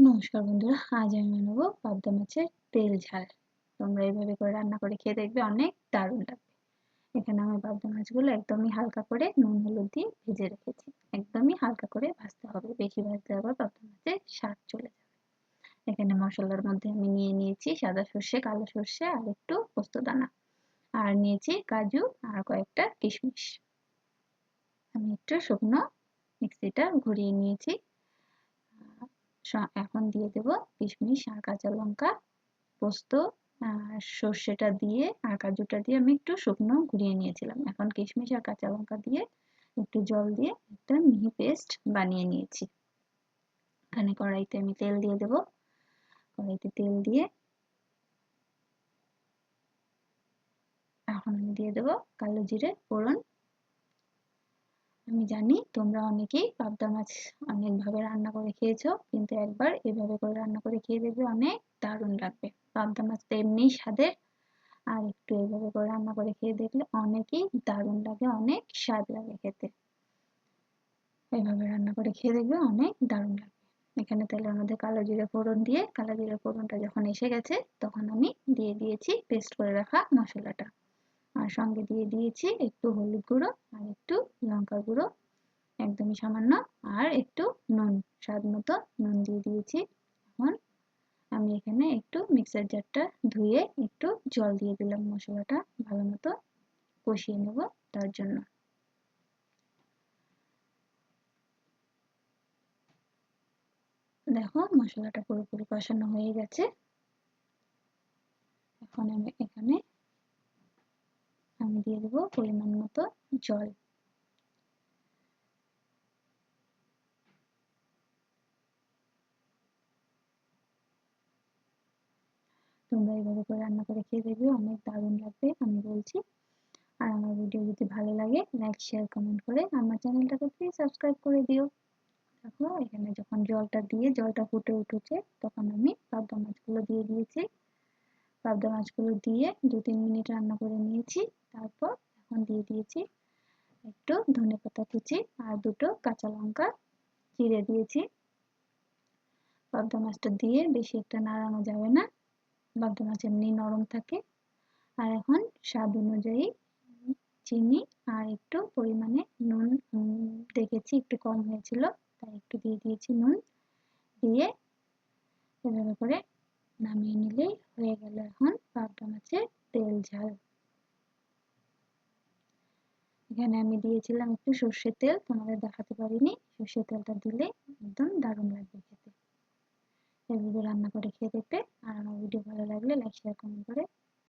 নমস্কার বন্ধুরা, আজ আমি বানাবো পাবদা মাছের তেল ঝাল। তোমরা এইভাবে করে রান্না করে খেয়ে দেখবে অনেক দারুণ লাগবে। এখানে আমি পাবদা মাছগুলো একদমই হালকা করে নুন, হলুদ দিয়ে ভেজে রেখেছি। একদমই হালকা করে ভাজতে হবে। বেশি ভাজতে আবার পাবদা মাছের স্বাদ চলে যাবে। এখানে মশলার মধ্যে আমি নিয়ে নিয়েছি সাদা সর্ষে, কালো সর্ষে আর একটু পোস্ত দানা। আর নিয়েছি কাজু আর কয়েকটা কিশমিশ। আমি একটু শুকনো মিক্সিটা ঘুরিয়ে নিয়েছি। এখন দিয়ে দেব কিশমিশ, আর কাঁচা লঙ্কা পোস্ত সর্ষেটা দিয়ে, আর কাজুটা দিয়ে আমি একটু শুকনো ঘুরিয়ে নিয়েছিলাম। এখন কিশমিশ আর কাঁচা লঙ্কা দিয়ে একটু জল দিয়ে একটা মিহি পেস্ট বানিয়ে নিয়েছি। এখানে কড়াইতে আমি তেল দিয়ে দেব। কড়াইতে তেল দিয়ে এখন দিয়ে দেব কালো জিরে, ফোড়ন আমি জানি তোমরা অনেকেই পাবদা মাছ অনেকভাবে রান্না করে খেয়েছো, কিন্তু একবার এভাবে করে রান্না করে খেয়ে দেখবে অনেক দারুণ লাগবে। পাবদা মাছ তো এমনিই স্বাদের, আর একটু এভাবে করে রান্না করে খেয়ে দেখলে অনেকেই দারুণ লাগে, অনেক স্বাদ লাগে খেতে। এভাবে রান্না করে খেয়ে দেখবে অনেক দারুণ লাগবে। এখানে তেলের মধ্যে কালো জিরে ফোড়ন দিয়ে, কালো জিরে ফোড়নটা যখন এসে গেছে, তখন আমি দিয়ে দিয়েছি পেস্ট করে রাখা মশলাটা। আর সঙ্গে দিয়ে দিয়েছি একটু হলুদ গুঁড়ো একটু লঙ্কা গুঁড়ো, একদমই সামান্য, আর একটু নুন, স্বাদ মতো নুন দিয়ে দিয়েছি। এখন আমি এখানে একটু মিক্সার জারটা ধুয়ে একটু জল দিয়ে দিলাম মশলাটা, ভালো মতো কষিয়ে নেব তার জন্য। দেখো মশলাটা পুরোপুরি কষানো হয়ে গেছে। এখন আমি এখানে, আমি দিয়ে দেবো পরিমাণ মতো জল। তোমরা এইভাবে করে রান্না করে খেয়ে দেখবে, অনেক দারুণ লাগবে, আমি বলছি। আর আমার ভিডিও যদি ভালো লাগে লাইক শেয়ার কমেন্ট করে আমার চ্যানেলটাকে প্লিজ সাবস্ক্রাইব করে দিও। দেখো, এখানে যখন জলটা দিয়ে, জলটা ফুটে উঠেছে, তখন আমি পাবদা মাছগুলো দিয়ে দিয়েছি। পাবদা মাছগুলো দিয়ে দু তিন মিনিট রান্না করে নিয়েছি, তারপর এখন দিয়ে দিয়েছি একটু ধনে পাতা কুচি আর দুটো কাঁচা লঙ্কা চিড়ে দিয়েছি। পাবদা মাছটা দিয়ে বেশি একটা নাড়ানো যাবে না। পাবদা মাছ এমনি নরম থাকে। আর এখন স্বাদ অনুযায়ী চিনি আর একটু পরিমাণে নুন দেখেছি একটু কম হয়েছিল, তাই একটু দিয়ে দিয়েছি নুন। দিয়ে এভাবে করে নামিয়ে নিলেই হয়ে গেল এখন পাবদা মাছের তেল ঝাল। এখানে আমি দিয়েছিলাম একটু সর্ষের তেল, তোমাদের দেখাতে পারিনি। সর্ষের তেলটা দিলে একদম দারুণ লাগবে খেতে। রান্না করে খেয়ে দেখবে আর আমার ভিডিও ভালো লাগলে লাইক শেয়ার কমেন্ট করে